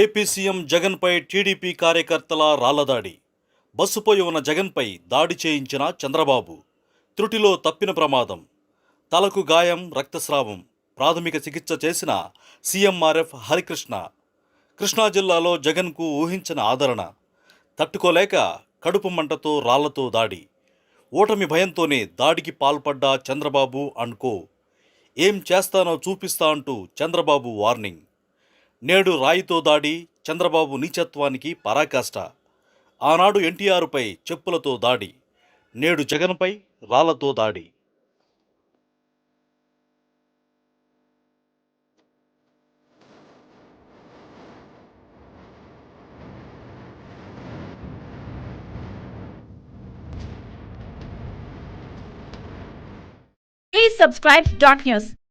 AP CM జగన్పై TDP కార్యకర్తల రాళ్ళదాడి బస్సుపై ఉన్న జగన్పై దాడి చేయించిన చంద్రబాబు. త్రుటిలో తప్పిన ప్రమాదం. తలకు గాయం రక్తస్రావం ప్రాథమిక చికిత్స చేసిన సీఎంఆర్ఎఫ్ హరికృష్ణ. కృష్ణా జిల్లాలో జగన్కు ఊహించిన ఆదరణ. తట్టుకోలేక కడుపు మంటతో రాళ్ళతో దాడి. ఓటమి భయంతోనే దాడికి పాల్పడ్డ చంద్రబాబు అండ్కో ఏం చేస్తానో చూపిస్తా అంటూ చంద్రబాబు వార్నింగ్. నేడు రాయితో దాడి చంద్రబాబు నీచత్వానికి పరాకాష్ట. ఆనాడు ఎన్టీఆర్పై చెప్పులతో దాడి. నేడు జగన్పై రాళ్ళతో దాడి. Please subscribe dot news.